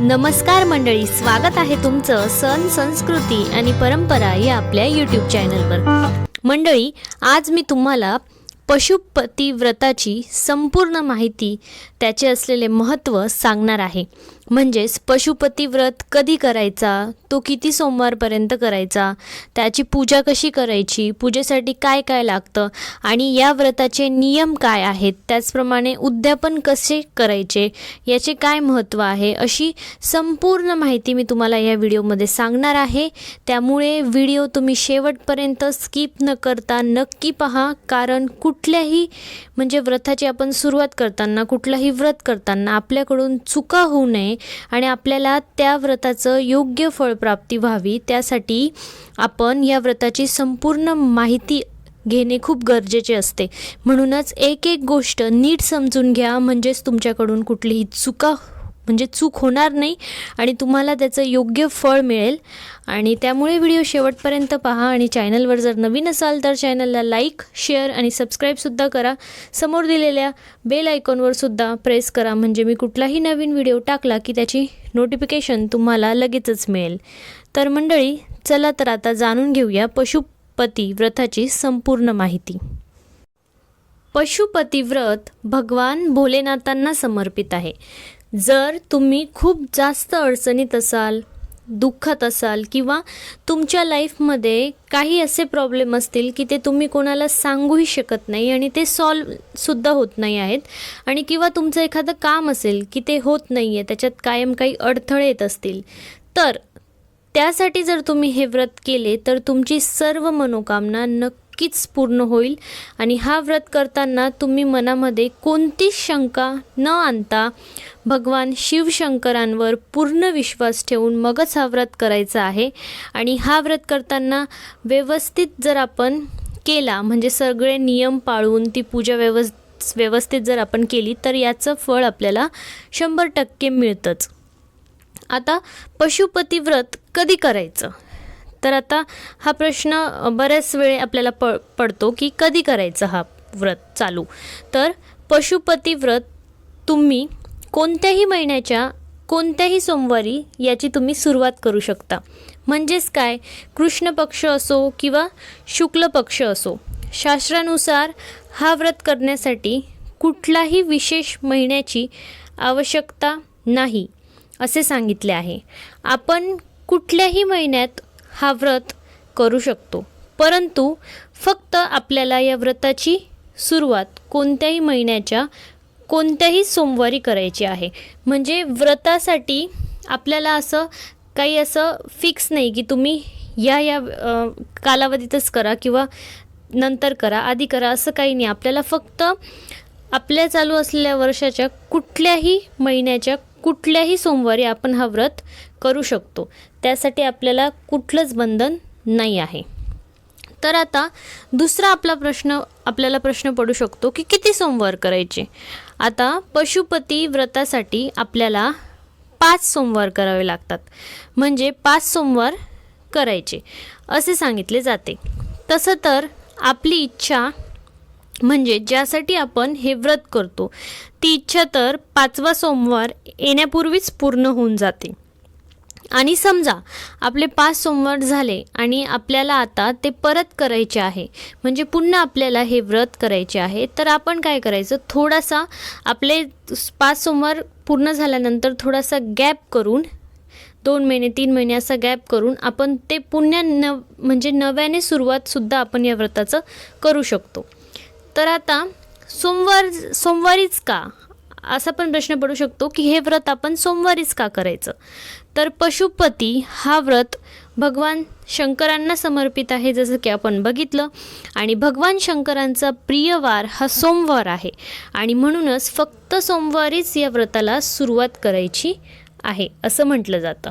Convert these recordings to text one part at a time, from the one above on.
नमस्कार मंडळी स्वागत आहे तुमचं सण संस्कृती आणि परंपरा या आपल्या यूट्यूब चॅनलवर मंडळी आज मी तुम्हाला पशुपती व्रताची संपूर्ण माहिती त्याचे असलेले महत्त्व सांगणार आहे. म्हणजेच पशुपती व्रत कधी करायचा? तो किती सोमवारपर्यंत करायचा? त्याची पूजा कशी करायची? पूजेसाठी काय काय लागतं? आणि या व्रताचे नियम काय आहेत? त्याचप्रमाणे उद्यापन कसे करायचे? याचे काय महत्त्व आहे? अशी संपूर्ण माहिती मी तुम्हाला या व्हिडिओमध्ये सांगणार आहे. त्यामुळे व्हिडिओ तुम्ही शेवटपर्यंत स्किप न करता नक्की पहा. कारण कुठल्याही म्हणजे व्रताची आपण सुरुवात करताना कुठलाही व्रत करताना आपल्याकडून चुका होऊ नये. आणि आपल्याला त्या व्रताचं योग्य फळप्राप्ती व्हावी. त्यासाठी आपण या व्रताची संपूर्ण माहिती घेणे खूप गरजेचे असते. म्हणूनच एक एक गोष्ट नीट समजून घ्या. म्हणजेच तुमच्याकडून कुठलीही चुका म्हणजे चूक होणार नाही आणि तुम्हाला त्याचं योग्य फळ मिळेल. आणि त्यामुळे व्हिडिओ शेवटपर्यंत पहा आणि चॅनलवर जर नवीन असाल तर चॅनलला लाईक शेअर आणि सबस्क्राईबसुद्धा करा. समोर दिलेल्या बेल आयकॉनवर सुद्धा प्रेस करा. म्हणजे मी कुठलाही नवीन व्हिडिओ टाकला की त्याची नोटिफिकेशन तुम्हाला लगेचच मिळेल. तर मंडळी चला तर आता जाणून घेऊया पशुपती व्रताची संपूर्ण माहिती. पशुपती व्रत भगवान भोलेनाथांना समर्पित आहे. जर तुम्ही खूप जास्त अडचणीत असाल दुःखात असाल किंवा तुमच्या लाईफमध्ये काही असे प्रॉब्लेम असतील की ते तुम्ही कोणाला सांगूही शकत नाही आणि ते सॉल्वसुद्धा होत नाही आहेत. आणि किंवा तुमचं एखादं काम असेल की ते होत नाही आहे त्याच्यात कायम काही अडथळे येत असतील. तर त्यासाठी जर तुम्ही हे व्रत केले तर तुमची सर्व मनोकामना नक्कीच पूर्ण होईल. आणि हा व्रत करताना तुम्ही मनामध्ये कोणतीच शंका न आणता भगवान शिवशंकरांवर पूर्ण विश्वास ठेवून मगच हा व्रत करायचा आहे. आणि हा व्रत करताना व्यवस्थित जर आपण केला म्हणजे सगळे नियम पाळून ती पूजा व्यवस् व्यवस्थित जर आपण केली तर याचं फळ आपल्याला शंभर टक्के मिळतंच. आता पशुपती व्रत कधी करायचं? तर आता हा प्रश्न बऱ्याच वेळे आपल्याला प पडतो की कधी करायचा हा व्रत चालू? तर पशुपती व्रत तुम्ही कोणत्याही महिन्याच्या कोणत्याही सोमवारी याची तुम्ही सुरुवात करू शकता. म्हणजेच काय? कृष्ण पक्ष असो किंवा शुक्ल पक्ष असो शास्त्रानुसार हा व्रत करण्यासाठी कुठलाही विशेष महिन्याची आवश्यकता नाही असे सांगितले आहे. आपण कुठल्याही महिन्यात हा व्रत करू शकतो. परंतु फक्त आपल्याला या व्रताची सुरुवात कोणत्याही महिन्याच्या कोणत्याही सोमवारी करायची आहे. म्हणजे व्रतासाठी आपल्याला असं काही असं फिक्स नाही की तुम्ही या या कालावधीतच करा किंवा नंतर करा आधी करा असं काही नाही. आपल्याला फक्त आपल्या चालू असलेल्या वर्षाच्या कुठल्याही महिन्याच्या कुठल्याही सोमवारी आपण हा व्रत करू शकतो. त्यासाठी आपल्याला कुठलंच बंधन नाही आहे. तर आता दुसरा आपला प्रश्न आपल्याला प्रश्न पडू शकतो की किती सोमवार करायचे? आता पशुपती व्रतासाठी आपल्याला पाच सोमवार करावे लागतात. म्हणजे पाच सोमवार करायचे. असे सांगितले जाते. तसं तर आपली इच्छा म्हणजे ज्यासाठी आपण हे व्रत करतो. ती इच्छा तर पाचवा सोमवार येण्यापूर्वीच पूर्ण होऊन जाते. आणि समजा आपले पाच सोमवार झाले आणि आपल्याला आता ते परत करायचे आहे म्हणजे पुन्हा आपल्याला हे व्रत करायचे आहे तर आपण काय करायचं? थोडासा आपले पाच सोमवार पूर्ण झाल्यानंतर थोडासा गॅप करून दोन महिने तीन महिने असा गॅप करून आपण ते पुन्हा न म्हणजे नव्याने सुरुवातसुद्धा आपण या व्रताचं करू शकतो. तर आता सोमवार सोमवारीच का? असा पण प्रश्न पडू शकतो की हे व्रत आपण सोमवारीच का करायचं? तर पशुपती हा व्रत भगवान शंकरांना समर्पित आहे जसं की आपण बघितलं. आणि भगवान शंकरांचा प्रिय वार हा सोमवार आहे. आणि म्हणूनच फक्त सोमवारीच या व्रताला सुरुवात करायची आहे असं म्हटलं जातं.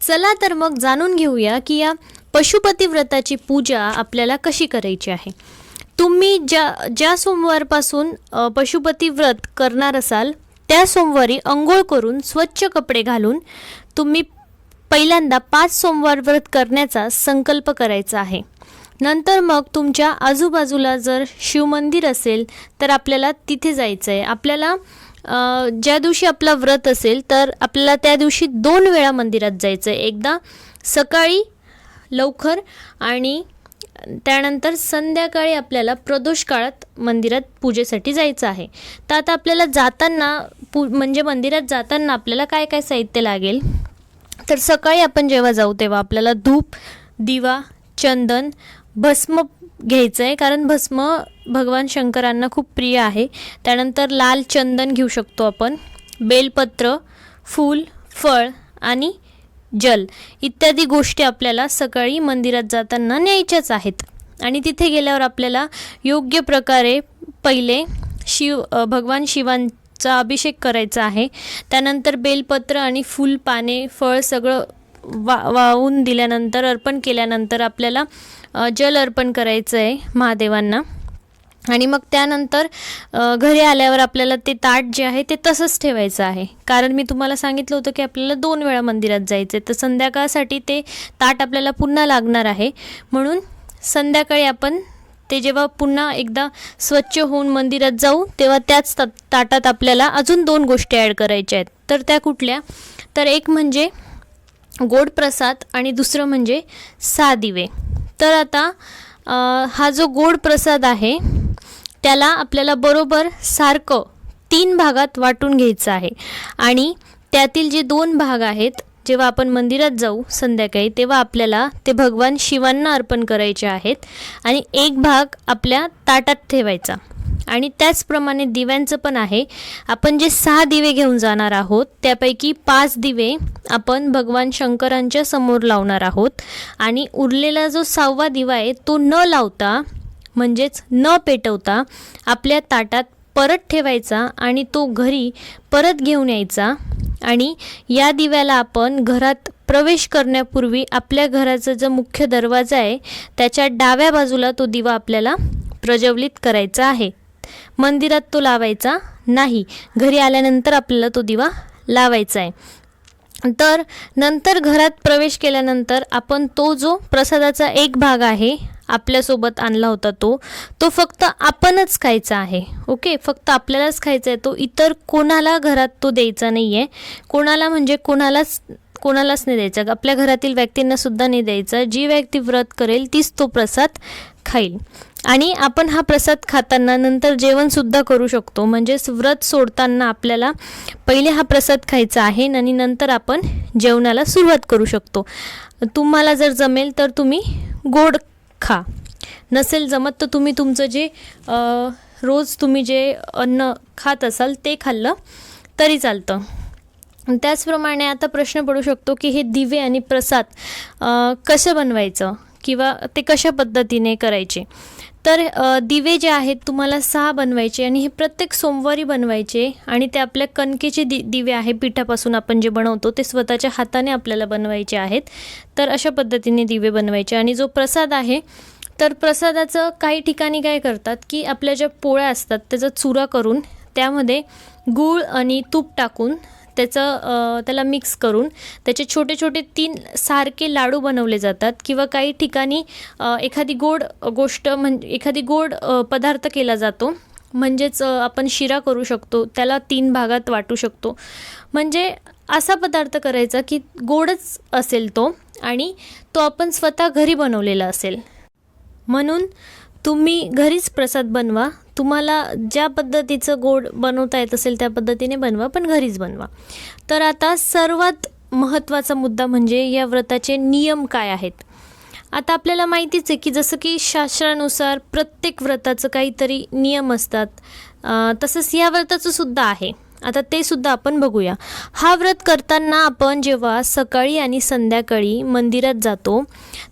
चला तर मग जाणून घेऊया की या पशुपती व्रताची पूजा आपल्याला कशी करायची आहे. तुम्ही ज्या ज्या सोमवारपासून पशुपती व्रत करणार असाल त्या सोमवारी अंघोळ करून स्वच्छ कपडे घालून तुम्ही पहिल्यांदा पाच सोमवार व्रत करण्याचा संकल्प करायचा आहे. नंतर मग तुमच्या आजूबाजूला जर शिवमंदिर असेल तर आपल्याला तिथे जायचं आहे आपल्याला ज्या दिवशी आपला व्रत असेल तर आपल्याला त्या दिवशी दोन वेळा मंदिरात जायचं आहे एकदा सकाळी लवकर आणि त्यानंतर संध्याकाळी आपल्याला प्रदोष काळात मंदिरात पूजेसाठी जायचं आहे. तर आता आपल्याला जाताना पू म्हणजे मंदिरात जाताना आपल्याला काय काय साहित्य लागेल? तर सकाळी आपण जेव्हा जाऊ तेव्हा आपल्याला धूप दिवा चंदन भस्म घ्यायचं आहे कारण भस्म भगवान शंकरांना खूप प्रिय आहे. त्यानंतर लाल चंदन घेऊ शकतो आपण. बेलपत्र फूल फळ आणि जल इत्यादी गोष्टी आपल्याला सकाळी मंदिरात जाताना न्यायच्याच आहेत. आणि तिथे गेल्यावर आपल्याला योग्य प्रकारे पहिले शिव भगवान शिवांचा अभिषेक करायचा आहे. त्यानंतर बेलपत्र आणि फूल पाने फळ सगळं वा वाहून दिल्यानंतर अर्पण केल्यानंतर आपल्याला जल अर्पण करायचं आहे महादेवांना. आणि मग त्यानंतर घरी आल्यावर आपल्याला ते ताट जे आहे ते तसंच ठेवायचं आहे. कारण मी तुम्हाला सांगितलं होतं की आपल्याला दोन वेळा मंदिरात जायचं आहे तर संध्याकाळसाठी ते ताट आपल्याला पुन्हा लागणार आहे. म्हणून संध्याकाळी आपण ते जेव्हा पुन्हा एकदा स्वच्छ होऊन मंदिरात जाऊ तेव्हा त्याच ता ताटात आपल्याला अजून दोन गोष्टी ॲड करायच्या आहेत. तर त्या कुठल्या? तर एक म्हणजे गोड प्रसाद आणि दुसरं म्हणजे सहा दिवे तर आता आ, हा जो गोड प्रसाद आहे त्याला आपल्याला बरोबर सारखं तीन भागात वाटून घ्यायचं आहे. आणि त्यातील जे दोन भाग आहेत जेव्हा आपण मंदिरात जाऊ संध्याकाळी तेव्हा आपल्याला ते भगवान शिवांना अर्पण करायचे आहेत आणि एक भाग आपल्या ताटात ठेवायचा. आणि त्याचप्रमाणे दिव्यांचं पण आहे. आपण जे सहा दिवे घेऊन जाणार आहोत त्यापैकी पाच दिवे आपण भगवान शंकरांच्या समोर लावणार आहोत. आणि उरलेला जो सहावा दिवा आहे तो न लावता म्हणजेच न पेटवता आपल्या ताटात परत ठेवायचा आणि तो घरी परत घेऊन यायचा. आणि या दिव्याला आपण घरात प्रवेश करण्यापूर्वी आपल्या घराचा जो मुख्य दरवाजा आहे त्याच्या डाव्या बाजूला तो दिवा आपल्याला प्रज्वलित करायचा आहे. मंदिरात तो लावायचा नाही. घरी आल्यानंतर आपल्याला तो दिवा लावायचा आहे. तर नंतर घरात प्रवेश केल्यानंतर आपण तो जो प्रसादाचा एक भाग आहे आपल्यासोबत आणला होता तो. तो फक्त आपणच खायचा आहे. ओके? फक्त आपल्यालाच खायचा आहे तो इतर कोणाला घरात तो द्यायचा नाही आहे कोणाला म्हणजे कोणालाच कोणालाच नाही द्यायचा. आपल्या घरातील व्यक्तींना सुद्धा नाही द्यायचा. जी व्यक्ती व्रत करेल तीच तो प्रसाद खाईल. आणि आपण हा प्रसाद खाताना नंतर जेवणसुद्धा करू शकतो. म्हणजेच व्रत सोडताना आपल्याला पहिले हा प्रसाद खायचा आहे आणि नंतर आपण जेवणाला सुरुवात करू शकतो. तुम्हाला जर जमेल तर तुम्ही गोड खा. नसेल जमत तर तुम्ही तुमचं जे रोज तुम्ही जे अन्न खात असाल ते खाल्लं तरी चालतं. त्याचप्रमाणे आता प्रश्न पडू शकतो की हे दिवे आणि प्रसाद कसं बनवायचं किंवा ते कशा पद्धतीने करायचे? तर दिवे जे आहेत तुम्हाला सहा बनवायचे आणि हे प्रत्येक सोमवारी बनवायचे आणि ते आपल्या कणकेचे दि दिवे आहे पिठापासून आपण जे बनवतो ते स्वतःच्या हाताने आपल्याला बनवायचे आहेत. तर अशा पद्धतीने दिवे बनवायचे आणि जो प्रसाद आहे तर प्रसादाचं काही ठिकाणी काय करतात की आपल्या ज्या पोळ्या असतात त्याचा चुरा करून त्यामध्ये गूळ आणि तूप टाकून त्याचं त्याला मिक्स करून त्याचे छोटे छोटे तीन सारखे लाडू बनवले जातात किंवा काही ठिकाणी एखादी गोड गोष्ट म्हणजे एखादी गोड पदार्थ केला जातो. म्हणजेच आपण शिरा करू शकतो त्याला तीन भागात वाटू शकतो. म्हणजे असा पदार्थ करायचा की गोडच असेल तो आणि तो आपण स्वतः घरी बनवलेला असेल. म्हणून तुम्ही घरीच प्रसाद बनवा. तुम्हाला ज्या पद्धतीचं गोड बनवता येत असेल त्या पद्धतीने बनवा पण घरीच बनवा. तर आता सर्वात महत्त्वाचा मुद्दा म्हणजे या व्रताचे नियम काय आहेत? आता आपल्याला माहितीच आहे की जसं की शास्त्रानुसार प्रत्येक व्रताचं काहीतरी नियम असतात. तसंच या व्रताचं सुद्धा आहे. आता ते सुद्धा आपण बघूया. हा व्रत करताना आपण जेव्हा सकाळी आणि संध्याकाळी मंदिरात जातो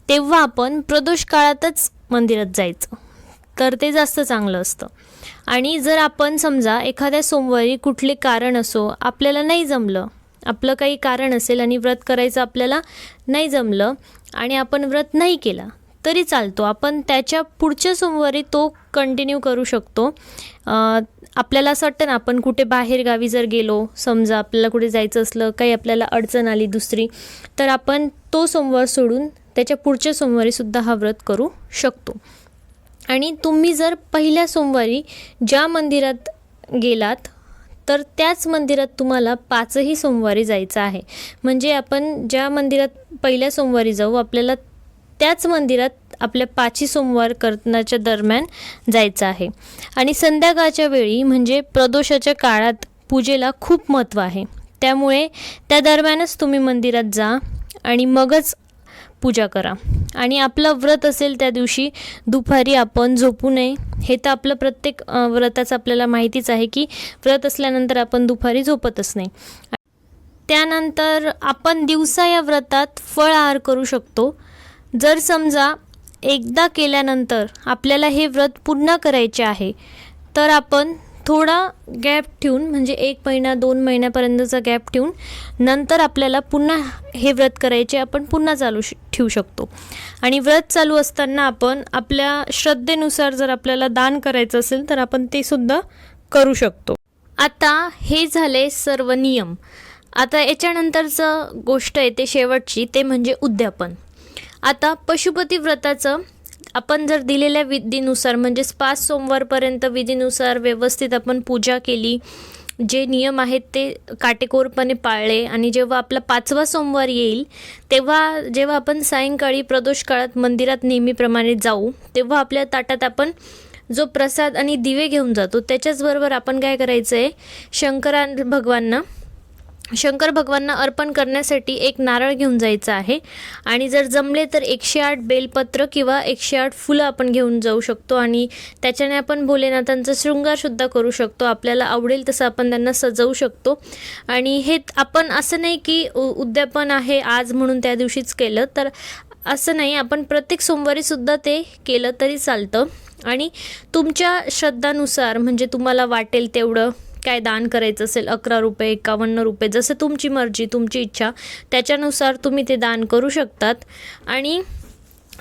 तेव्हा आपण प्रदोष काळातच मंदिरात जायचं. तर ते जास्त चांगलं असतं. आणि जर आपण समजा एखाद्या सोमवारी कुठले कारण असो आपल्याला नाही जमलं आपलं काही कारण असेल आणि व्रत करायचं आपल्याला नाही जमलं आणि आपण व्रत नाही केला तरी चालतो. आपण त्याच्या पुढच्या सोमवारी तो कंटिन्यू करू शकतो. आपल्याला असं वाटतं ना आपण कुठे बाहेर गावी जर गेलो समजा आपल्याला कुठे जायचं असलं काही आपल्याला अडचण आली दुसरी तर आपण तो सोमवार सोडून त्याच्या पुढच्या सोमवारीसुद्धा हा व्रत करू शकतो. आणि तुम्ही जर पहिल्या सोमवारी ज्या मंदिरात गेलात तर त्याच मंदिरात तुम्हाला पाचही सोमवारी जायचं आहे. म्हणजे आपण ज्या मंदिरात पहिल्या सोमवारी जाऊ आपल्याला त्याच मंदिरात आपल्या पाचही सोमवार करण्याच्या दरम्यान जायचं आहे. आणि संध्याकाळच्या वेळी म्हणजे प्रदोषाच्या काळात पूजेला खूप महत्त्व आहे. त्यामुळे त्या दरम्यानच तुम्ही मंदिरात जा आणि मगच पूजा करा. आणि आपलं व्रत असेल त्या दिवशी दुपारी आपण झोपू नये. हे तर आपलं प्रत्येक व्रताचं आपल्याला माहितीच आहे की व्रत असल्यानंतर आपण दुपारी झोपतच नाही. त्यानंतर आपण दिवसा या व्रतात फळ आहार करू शकतो. जर समजा एकदा केल्यानंतर आपल्याला हे व्रत पुन्हा करायचे आहे तर आपण थोडा गॅप ठेवून म्हणजे एक महिना दोन महिन्यापर्यंतचा गॅप ठेवून नंतर आपल्याला पुन्हा हे व्रत करायचे आपण पुन्हा चालू श ठेवू शकतो. आणि व्रत चालू असताना आपण आपल्या श्रद्धेनुसार जर आपल्याला दान करायचं असेल तर आपण ते सुद्धा करू शकतो. आता हे झाले सर्व नियम. आता याच्यानंतरचं गोष्ट आहे ते शेवटची ते म्हणजे उद्यापन. आता पशुपती व्रताचं आपण जर दिलेल्या विधीनुसार म्हणजेच पाच सोमवारपर्यंत विधीनुसार व्यवस्थित आपण पूजा केली जे नियम आहेत ते काटेकोरपणे पाळले आणि जेव्हा आपला पाचवा सोमवार येईल तेव्हा जेव्हा आपण सायंकाळी प्रदोष काळात मंदिरात नेहमीप्रमाणे जाऊ तेव्हा आपल्या ताटात आपण जो प्रसाद आणि दिवे घेऊन जातो त्याच्याचबरोबर आपण काय करायचं आहे शंकरा भगवानना शंकर भगवानना अर्पण करण्यासाठी एक नारळ घेऊन जायचं आहे. आणि जर जमले तर एकशे आठ बेलपत्र किंवा एकशे आठ फुलं आपण घेऊन जाऊ शकतो आणि त्याच्याने आपण भोलेनाथांचा शृंगारसुद्धा करू शकतो. आपल्याला आवडेल तसं आपण त्यांना सजवू शकतो. आणि हे आपण असं नाही की उ उद्यापन आहे आज म्हणून त्या दिवशीच केलं. तर असं नाही आपण प्रत्येक सोमवारीसुद्धा ते केलं तरी चालतं. आणि तुमच्या श्रद्धानुसार म्हणजे तुम्हाला वाटेल तेवढं काय दान करायचं असेल अकरा रुपये एकावन्न रुपये जसं तुमची मर्जी तुमची इच्छा त्याच्यानुसार तुम्ही ते दान करू शकतात. आणि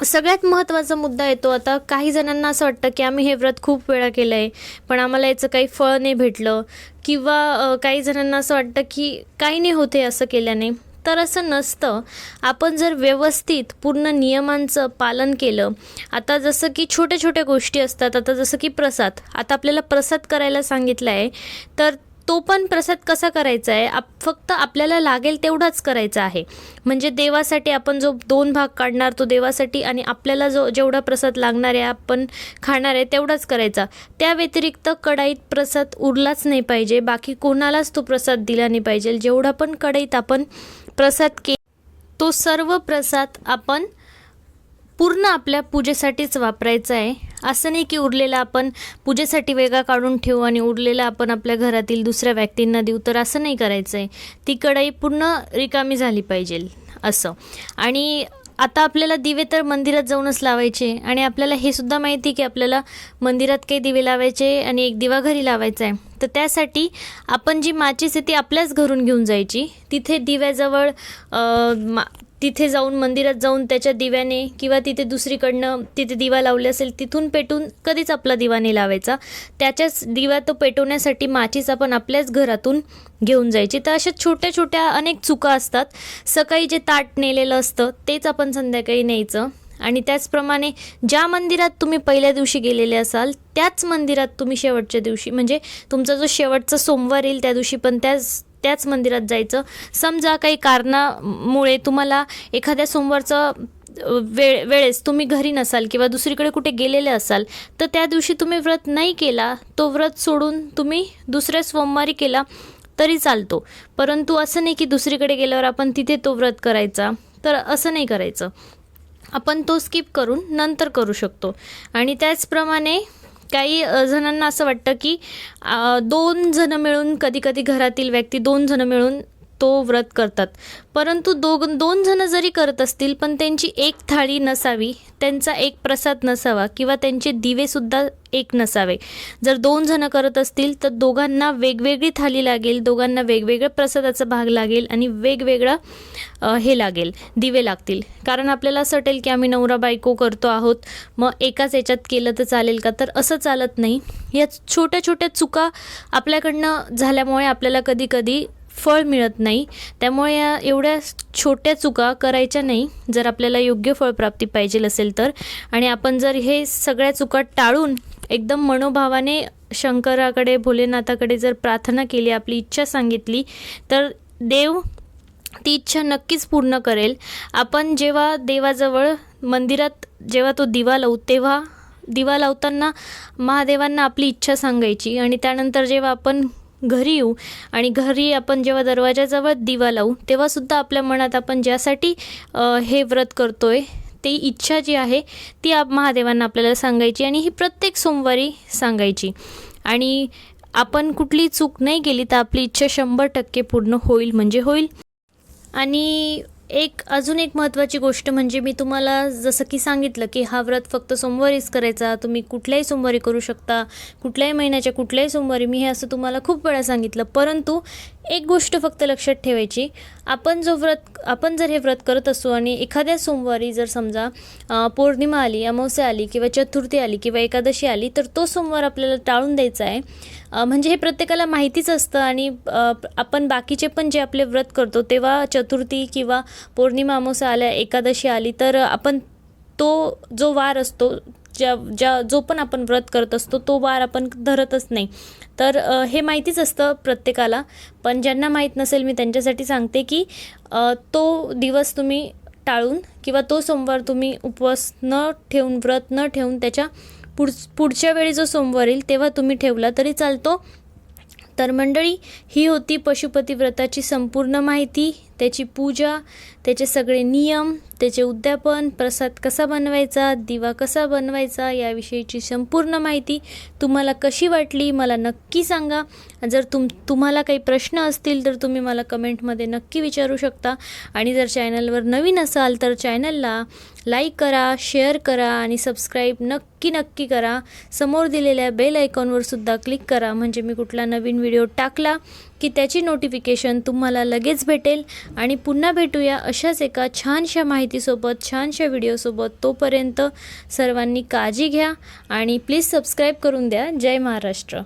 सगळ्यात महत्त्वाचा मुद्दा येतो आता काही जणांना असं वाटतं की आम्ही हे व्रत खूप वेळा केलं आहे पण आम्हाला याचं काही फळ नाही भेटलं किंवा काही जणांना असं वाटतं की काही नाही होते असं केल्याने. तर असं नसतं. आपण जर व्यवस्थित पूर्ण नियमांचं पालन केलं आता जसं की छोट्या छोट्या गोष्टी असतात आता जसं की प्रसाद आता आपल्याला प्रसाद करायला सांगितलं आहे तर तो पण प्रसाद कसा करायचा आहे? आप फक्त आपल्याला लागेल तेवढाच करायचा आहे. म्हणजे देवासाठी आपण जो दोन भाग काढणार तो देवासाठी आणि आपल्याला जो जेवढा प्रसाद लागणार आहे आपण खाणार आहे तेवढाच करायचा. त्या व्यतिरिक्त कढाईत प्रसाद उरलाच नाही पाहिजे. बाकी कोणालाच तो प्रसाद दिला नाही पाहिजे. जेवढा पण कढईत आपण प्रसाद के तो सर्व प्रसाद आपण पूर्ण आपल्या पूजेसाठीच वापरायचं आहे. असं नाही की उरलेला आपण पूजेसाठी वेगळा काढून ठेवू आणि उरलेला आपण आपल्या घरातील दुसऱ्या व्यक्तींना देऊ तर असं नाही करायचं आहे ती कढई पूर्ण रिकामी झाली पाहिजे असं. आणि आता आपल्याला दिवे तर मंदिरात जाऊनच लावायचे आणि आपल्याला हे सुद्धा माहिती की आपल्याला मंदिरात काही दिवे लावायचे आणि एक दिवा घरी लावायचा आहे तर त्यासाठी आपण जी माचीस आहे ती आपल्याच घरून घेऊन जायची. तिथे दिव्याजवळ मा तिथे जाऊन मंदिरात जाऊन त्याच्या दिव्याने किंवा तिथे दुसरीकडनं तिथे दिवा लावले असेल तिथून पेटून कधीच आपला दिवा नाही लावायचा. त्याच्याच दिवा तो पेटवण्यासाठी माचीस आपण आपल्याच घरातून घेऊन जायची. तर अशा छोट्या छोट्या अनेक चुका असतात. सकाळी जे ताट नेलेलं असतं तेच आपण संध्याकाळी न्यायचं. आणि त्याचप्रमाणे ज्या मंदिरात तुम्ही पहिल्या दिवशी गेलेले असाल त्याच मंदिरात तुम्ही शेवटच्या दिवशी म्हणजे तुमचा जो शेवटचा सोमवार येईल त्या दिवशी पण त्याच त्याच मंदिरात जायचं. समजा काही कारणामुळे तुम्हाला एखाद्या सोमवारचं वेळ वेळेस तुम्ही घरी नसाल किंवा दुसरीकडे कुठे गेलेले असाल तर त्या दिवशी तुम्ही व्रत नाही केला तो व्रत सोडून तुम्ही दुसऱ्या सोमवारी केला तरी चालतो. परंतु असं नाही की दुसरीकडे गेल्यावर आपण तिथे तो व्रत करायचा तर असं नाही करायचं. आपण तो स्किप करून नंतर करू शकतो. आणि त्याचप्रमाणे काही जणांना असं वाटतं की दोन जण मिळून कधी कधी घरातील व्यक्ती दोन जण मिळून तो व्रत करतात. परंतु दोघ दोन जण जरी करत असतील पण त्यांची एक थाळी नसावी त्यांचा एक प्रसाद नसावा किंवा त्यांचे दिवेसुद्धा एक नसावे. जर दोन जण करत असतील तर दोघांना वेगवेगळी थाली लागेल दोघांना वेगवेगळ्या प्रसादाचा भाग लागेल आणि वेगवेगळा हे लागेल दिवे लागतील. कारण आपल्याला असं वाटेल की आम्ही नवरा बायको करतो आहोत मग एकाच याच्यात केलं तर चालेल का? तर असं चालत नाही. या छोट्या छोट्या चुका आपल्याकडनं झाल्यामुळे आपल्याला कधी कधी फळ मिळत नाही. त्यामुळे या एवढ्या छोट्या चुका करायच्या नाही. जर आपल्याला योग्य फळप्राप्ती पाहिजे असेल तर. आणि आपण जर हे सगळ्या चुका टाळून एकदम मनोभावाने शंकराकडे भोलेनाथाकडे जर प्रार्थना केली आपली इच्छा सांगितली तर देव ती इच्छा नक्कीच पूर्ण करेल. आपण जेव्हा देवाजवळ मंदिरात जेव्हा तो दिवा लावू तेव्हा दिवा लावताना महादेवांना आपली इच्छा सांगायची. आणि त्यानंतर जेव्हा आपण घरी येऊ आणि घरी आपण जेव्हा दरवाजाजवळ दिवा लावू तेव्हासुद्धा आपल्या मनात आपण ज्यासाठी हे व्रत करतो आहे ती इच्छा जी आहे ती आप महादेवांना आपल्याला सांगायची आणि ही प्रत्येक सोमवारी सांगायची. आणि आपण कुठली चूक नाही केली तर आपली इच्छा शंभर टक्के पूर्ण होईल म्हणजे होईल. आणि एक अजून एक महत्त्वाची गोष्ट म्हणजे मी तुम्हाला जसं की सांगितलं की हा व्रत फक्त सोमवारीच करायचा तुम्ही कुठल्याही सोमवारी करू शकता कुठल्याही महिन्याच्या कुठल्याही सोमवारी. मी हे असं तुम्हाला खूप वेळा सांगितलं. परंतु एक गोष्ट फक्त लक्षात ठेवायची आपण जो व्रत आपण जर हे व्रत करत असू आणि एखाद्या सोमवारी जर समजा पौर्णिमा आली अमावस्या आली किंवा चतुर्थी आली किंवा एकादशी आली तर तो सोमवार आपल्याला टाळून द्यायचा आहे. म्हणजे हे प्रत्येकाला माहितीच असतं आणि आपण बाकीचे पण जे आपले व्रत करतो तेव्हा चतुर्थी किंवा पौर्णिमा अमावस्या आल्या एकादशी आली तर आपण तो जो वार असतो ज्या ज्या जो पण आपण व्रत करत असतो तो वार आपण धरतच नाही. तर हे माहितीच असतं प्रत्येकाला. पण ज्यांना माहीत नसेल मी त्यांच्यासाठी सांगते की तो दिवस तुम्ही टाळून किंवा तो सोमवार तुम्ही उपवास न ठेवून व्रत न ठेवून त्याच्या पुढ पुढच्या वेळी जो सोमवार येईल तेव्हा तुम्ही ठेवला तरी चालतो. तर मंडळी ही होती पशुपती व्रताची संपूर्ण माहिती. त्याची पूजा त्याचे सगळे नियम त्याचे उद्यापन प्रसाद कसा बनवायचा दिवा कसा बनवायचा याविषयीची संपूर्ण माहिती तुम्हाला कशी वाटली मला नक्की सांगा. जर तुम तुम्हाला काही प्रश्न असतील तर तुम्ही मला कमेंटमध्ये नक्की विचारू शकता. आणि जर चॅनलवर नवीन असाल तर चॅनलला लाईक करा शेअर करा आणि सबस्क्राईब नक्की नक्की करा. समोर दिलेल्या बेल आयकॉनवर सुद्धा क्लिक करा. म्हणजे मी कुठला नवीन व्हिडिओ टाकला की त्याची नोटिफिकेशन तुम्हाला लगेच भेटेल. आणि पुन्हा भेटूया अशाच एका छानशा माहितीसोबत छानशा व्हिडिओसोबत. तोपर्यंत सर्वांनी काळजी घ्या आणि प्लीज सबस्क्राईब करून द्या. जय महाराष्ट्र.